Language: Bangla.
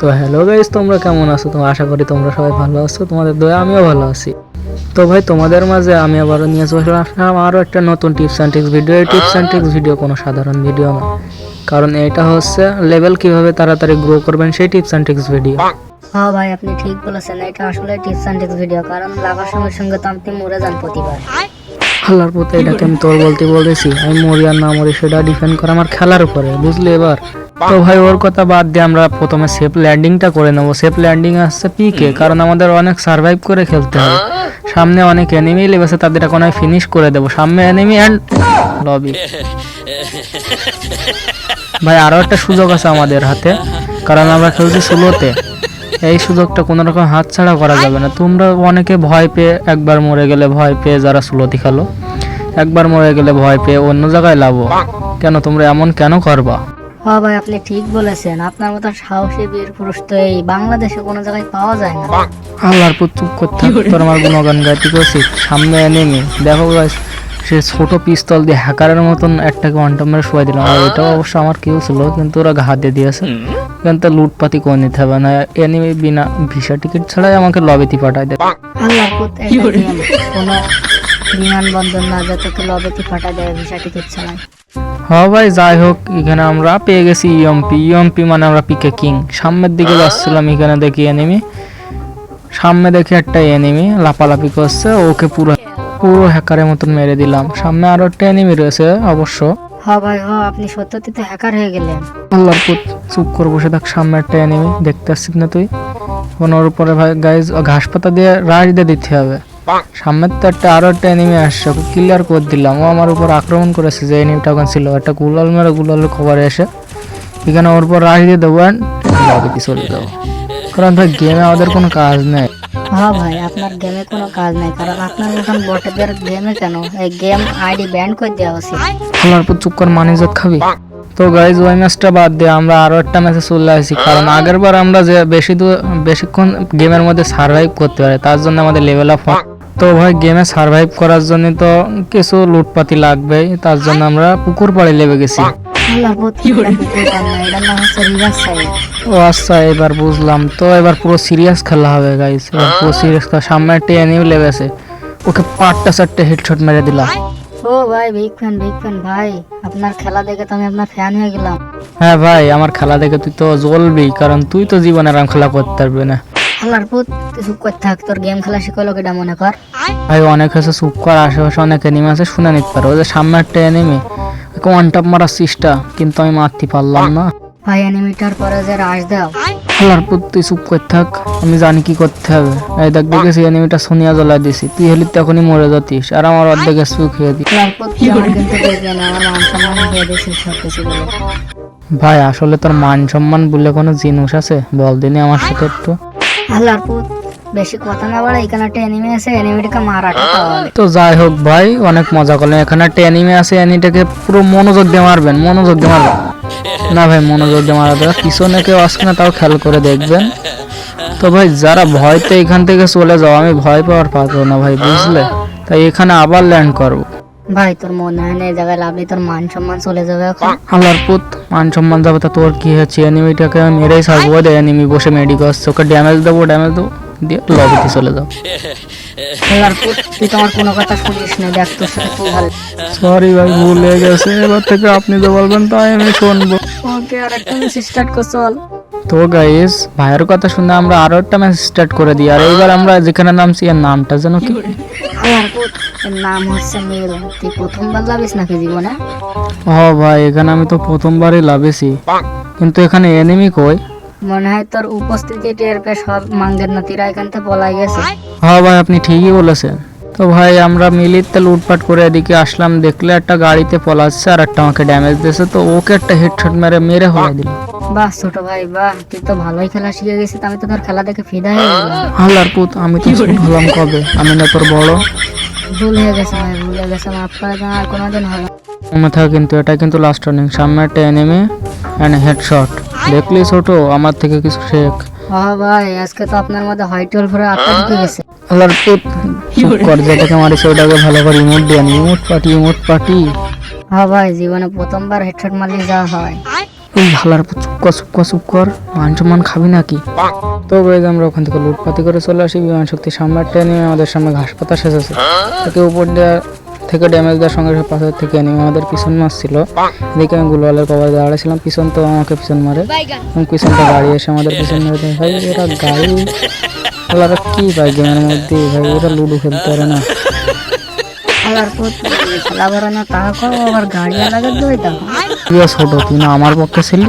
তো হ্যালো গাইস তোমরা কেমন আছো? তোমরা আশা করি তোমরা সবাই ভালো আছো তোমাদের দয়া আমিও ভালো আছি। তো ভাই তোমাদের মাঝে আমি আবারও নিয়ে চলে আসলাম আরও একটা নতুন টিপস অ্যান্ড ট্রিক্স ভিডিও এই টিপস অ্যান্ড ট্রিক্স ভিডিও কোনো সাধারণ ভিডিও না। কারণ এটা হচ্ছে লেভেল কীভাবে তাড়াতাড়ি গ্রো করবেন সেই টিপস অ্যান্ড ট্রিক্স ভিডিও হ্যাঁ ভাই আপনি ঠিক বলেছেন এটা আসলে টিপস অ্যান্ড ট্রিক্স ভিডিও কারণ লাগার সঙ্গে সঙ্গে তো আপনি মরে যান প্রতিবার। আল্লাহর পথে এটাকে আমি তোর বলতে বলেছি আমি মরি আর না মরি সেটা ডিপেন্ড করে আমার খেলার উপরে বুঝলি এবার? তো ভাই ওর কথা বাদ দিয়ে আমরা প্রথমে সেফ ল্যান্ডিংটা করে নেব। সেফ ল্যান্ডিং আসছে পিকে কারণ আমাদের অনেক সার্ভাইভ করে খেলতে হবে। সামনে অনেক এনিমি লেগেছে তাদের এখন আমি ফিনিশ করে দেবো। সামনে এনিমি অ্যান্ড লবি ভাই আরও একটা সুযোগ আছে আমাদের হাতে কারণ আমরা খেলছি ষোলোতে। এই সুযোগটা কোনো রকম হাত ছাড়া করা যাবে না। তোমরা অনেকে ভয় পেয়ে একবার মরে গেলে ভয় পেয়ে যারা ষোলোতি খেলো একবার মরে গেলে ভয় পেয়ে অন্য জায়গায় লাভো। কেন তোমরা এমন কেন করবা? হ্যাঁ ভাই আপনি ঠিক বলেছেন। আপনার মতো সাহসী বীর পুরুষ তো এই বাংলাদেশে কোনো জায়গায় পাওয়া যায় না। আল্লাহর পুত করতে তোর আমার গুণগান গাইতে করছি সামনে এনেমি দেখো guys, সে ছোট পিস্তল দিয়ে হ্যাকারের মতন একটাকে ওয়ান মেরে শুয়ে দিলাম আর এটাও অবশ্য আমার কেউ ছিল কিন্তু ওরা ঘা দিয়ে দিয়েছে। কিন্তু লুটপাতি করে নিতে হবে না। এনিমি বিনা ভিসা টিকিট ছাড়াই আমাকে লবিতে পাঠায় দেবে। আল্লাহর পুত কোনো বিমানবন্দর না যত তো লবেতে ফাটা দেয় ভিসা টিকিট ছাড়াই। হ্যাঁ ভাই যাই হোক এখানে আমরা পেয়ে গেছি ইএমপি ইএমপি মানে আমরা পিকে কিং সামনের দিকে যাচ্ছিলাম এখানে দেখি এনিমি সামনে দেখি একটা এনিমি লাপালাপি করছে ওকে পুরো পুরো হ্যাকারের মতন মেরে দিলাম। সামনে আরও একটা এনিমি রয়েছে অবশ্য। হ্যাঁ ভাই হ্যাঁ আপনি সত্যি তো হ্যাকার হয়ে গেলেন। আল্লাহর পুত চুপ করে বসে থাক সামনে একটা এনিমি দেখতে আসছিস না তুই? ওর উপরে ভাই গাইজ ঘাস পাতা দিয়ে রাশ দিয়ে দিতে হবে। সামনের তো একটা আরও একটা এনিমি আসছে ওকে ক্লিয়ার করে দিলাম। ও আমার উপর আক্রমণ করেছে যে এনিমিটা ওখানে ছিল। একটা গুলাল মেরে গুলালের খবরে এসে। এখানে ওর উপর রাশ দিয়ে দেবো চলে যাব। কারণ ভাই গেমে আমাদের কোনো কাজ নেই। হ্যাঁ ভাই আপনার গেমে কোনো কাজ নাই। কারণ আপনার মতন বটেদের গেমে কেন? এই গেম আইডি ব্যান করে দেওয়া উচিত। আল্লাহর পর চুপ কর মানে ইজ্জত খাবি? তো গাইজ ওই ম্যাচটা বাদ দিয়ে আমরা আরও একটা ম্যাচে চলে আসি। কারণ আগের বার আমরা যে বেশি দূর বেশিক্ষণ গেমের মধ্যে সার্ভাইভ করতে পারি তার জন্য আমাদের লেভেল আপ তো ভাই গেমে সার্ভাইভ করার জন্য তো কিছু লুটপাতি লাগবেই। তার জন্য আমরা পুকুর পাড়ে লেবে গেছি। ও আচ্ছা এবার বুঝলাম। তো এবার পুরো সিরিয়াস খেলা হবে গাইস এবার পুরো সিরিয়াস খেলা। সামনে একটা এনিমি লেগেছে ওকে পাঁচটা চারটে হেডশট মেরে দিলাম ও ভাই বিগ ফ্যান বিগ ফ্যান ভাই। আপনার খেলা দেখে তো আমি আপনার ফ্যান হয়ে গেলাম। হ্যাঁ ভাই আমার খেলা দেখে তুই তো জ্বলবি কারণ তুই তো জীবনে আরাম খেলা করতে পারবি না। আল্লাহর পুত তুই চুপ করে থাক তোর গেম খেলা শিখলো কেটা মনে কর। ভাই অনেক আছে চুপ কর আশেপাশে অনেক এনিমি আছে শুনে নিতে পারো। যে সামনে একটা এনিমি ওয়ান টপ মারার চেষ্টা কিন্তু আমি মারতে পারলাম না। ভাই এনিমিটার পরে যে রাশ দাও। আল্লাহর পুত তুই চুপ করে থাক আমি জানি কি করতে হবে। এই দেখ দেখেছি এনিমিটা সোনিয়া জ্বলাই দিছি তুই হলি তখনই মরে যাতিস আর আমার অর্ধেক স্পু খেয়ে দিস। আল্লাহর পুত তুই আমার কিন্তু দেখবে না আমার মান সম্মান দিয়ে দিয়েছিস সব কিছু বলে। ভাই আসলে তোর মান সম্মান বলে কোনো জিনিস আছে? বল দিনি আমার সাথে একটু। আল্লাহর পুত বেশি কথা না বলে এখানে একটা এনিমি আছে এনিমিটাকে মারাটা তো যাই হোক ভাই, অনেক মজা করলেন এখানে একটা অ্যানিমে আছে অ্যানিটাকে পুরো মনোযোগ দিয়ে মারবেন, মনোযোগ দিয়ে মারবেন। না ভাই, মনোযোগ দিয়ে মারা দেবে পিছনে কেউ আসছে না, তাও খেয়াল করে দেখবেন। তো ভাই, যারা ভয়তে এখান থেকে চলে যাও, আমি ভয় পাওয়ার পাবো না ভাই, বুঝলে? তাই এখানে আবার ল্যান্ড করব। ভাই তোর মনে হয় না এই জায়গায় লাভলি তোর মান সম্মান চলে যাবে এখন? আল্লাহর পুত মান সম্মান যাবে তা তোর কি হচ্ছে? অ্যানিমিটাকে আমি মেরেই থাকব দে অ্যানিমি বসে মেডিক আসছে ওকে ড্যামেজ দেবো ড্যামেজ দেবো দিয়ে লবিতে চলে যাও। আল্লাহর পুত তুই তোমার কোনো কথা শুনিস না দেখ তোর সাথে খুব ভালো। সরি ভাই ভুল হয়ে গেছে এবার থেকে আপনি তো বলবেন তাই আমি শুনব। ওকে আর একটা ম্যাচ স্টার্ট কর চল। তো গাইস ভাইয়ের কথা শুনে আমরা আরও একটা ম্যাচ স্টার্ট করে দিই আর এইবার আমরা যেখানে নামছি এর নামটা যেন কি? নাম হচ্ছে মিল তুই প্রথমবার যাবিস নাকি জীবনে? ও ভাই এখানে আমি তো প্রথমবারই লাভেছি কিন্তু এখানে এনিমি কই? মনে হয় তোর উপস্থিতি টের পেয়ে সব মাঙ্গের নাতিরা এখান থেকে পলাই গেছে। হ্যাঁ ভাই আপনি ঠিকই বলেছেন। তো ভাই আমরা মিলিতে লুটপাট করে এদিকে আসলাম দেখলে একটা গাড়িতে পলাচ্ছে আর একটা আমাকে ড্যামেজ দিয়েছে তো ওকে একটা হেডশট মেরে মেরে হয়ে দিল। বাহ ছোট ভাই বাহ তুই তো ভালোই খেলা শিখে গেছিস আমি তো তোর খেলা দেখে ফিদা হয়ে গেলাম। আল্লাহর পুত আমি তো ছোট হলাম কবে? আমি না তোর বড়। ভুল হয়ে গেছে ভাই ভুল হয়ে গেছে মাফ করে দেন আর কোনোদিন হবে না। মনে থাকে কিন্তু এটা কিন্তু লাস্ট রানিং সামনে একটা এনিমি অ্যান্ড হেডশট দেখলি ছোট আমার থেকে কিছু শেখ। হ্যাঁ ভাই আজকে তো আপনার মধ্যে হোয়াইট হোল ভরে আত্মা ঢুকে গেছে। আল্লাহর পুত কর যেটাকে মারিছে ওটাকে ভালো করে ইমোট দেন ইমোট পাটি ইমোট পাটি হ্যাঁ ভাই জীবনে প্রথমবার হেডশট মারলে যা হয়। এই হালার পর চুপ কর চুপ কর মান সম্মান খাবি নাকি? তো গাইজ আমরা ওখান থেকে লুটপাতি করে চলে আসি, বিমান শক্তি সামনে নেমে আমাদের সামনে ঘাস পাতা সেচেছে তাকে উপর দেওয়ার থেকে ড্যামেজ দেওয়ার সঙ্গে পাথর থেকে নেমে আমাদের পিছন মারছিল। এদিকে আমি গুলওয়ালের কভার দাঁড়াছিলাম পিছন তো আমাকে পিছন মারে। এবং পিছনটা গাড়ি এসে আমাদের পিছন মেরে। ভাই, এরা গাড়ি? হালারা কি ভাই গেমের মধ্যে? ভাই ওরা লুডো খেলতে পারে না। খেলার টাকা আবার গাড়ি আলাদা দই তুই ছোট তুই না আমার পক্ষে ছিলি?